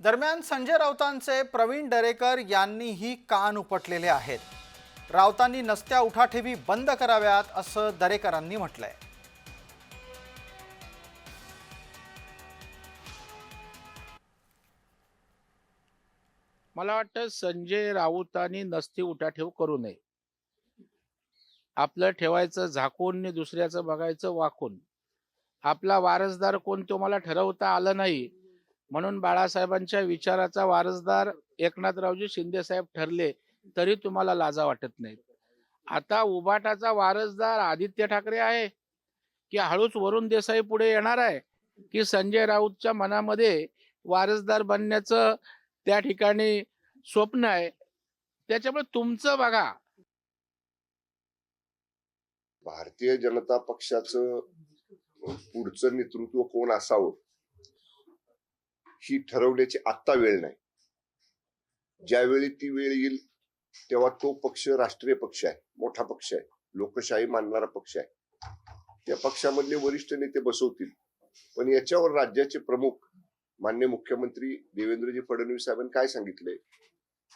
दरम्यान संजय राऊतांचे प्रवीण दरेकर यांनीही कान उपटलेले आहेत. राऊतांनी नसत्या उठाठेवी बंद कराव्यात असं दरेकरांनी म्हटलंय. मला वाटतं संजय राऊतांनी नसती उठाठेव करू नये. आपलं ठेवायचं झाकून दुसऱ्याचं बघायचं वाकून. आपला वारसदार कोण तो मला ठरवता आलं नाही. म्हणून बाळासाहेबांच्या विचाराचा वारसदार एकनाथरावजी शिंदे साहेब ठरले तरी तुम्हाला लाजा वाटत नाही आता उबाटाचा वारसदार आदित्य ठाकरे आहे की हळूच वरुण देसाई पुढे येणार आहे की संजय राऊतच्या मनामध्ये वारसदार बनण्याचं त्या ठिकाणी स्वप्न आहे. त्याच्यामुळे तुमचं बघा. भारतीय जनता पक्षाचं पुढचं नेतृत्व कोण असावं? ही ठरवण्याची आत्ता वेळ नाही. ज्यावेळी ती वेळ येईल तेव्हा तो पक्ष राष्ट्रीय पक्ष आहे मोठा पक्ष आहे लोकशाही मानणारा पक्ष आहे. त्या पक्षामधले वरिष्ठ नेते बसवतील. पण याच्यावर राज्याचे प्रमुख मान्य मुख्यमंत्री देवेंद्रजी फडणवीस साहेबांनी काय सांगितलंय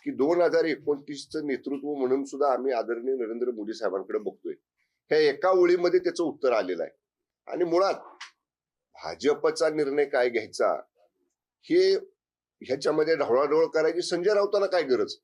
की दोन हजार एकोणतीसचं नेतृत्व म्हणून सुद्धा आम्ही आदरणीय नरेंद्र मोदी साहेबांकडे बघतोय. ह्या एका ओळीमध्ये त्याचं उत्तर आलेलं आहे. आणि मुळात भाजपचा निर्णय काय घ्यायचा? हे ह्याच्यामध्ये ढवळाढवळ करायची संजय राऊताला काय गरज?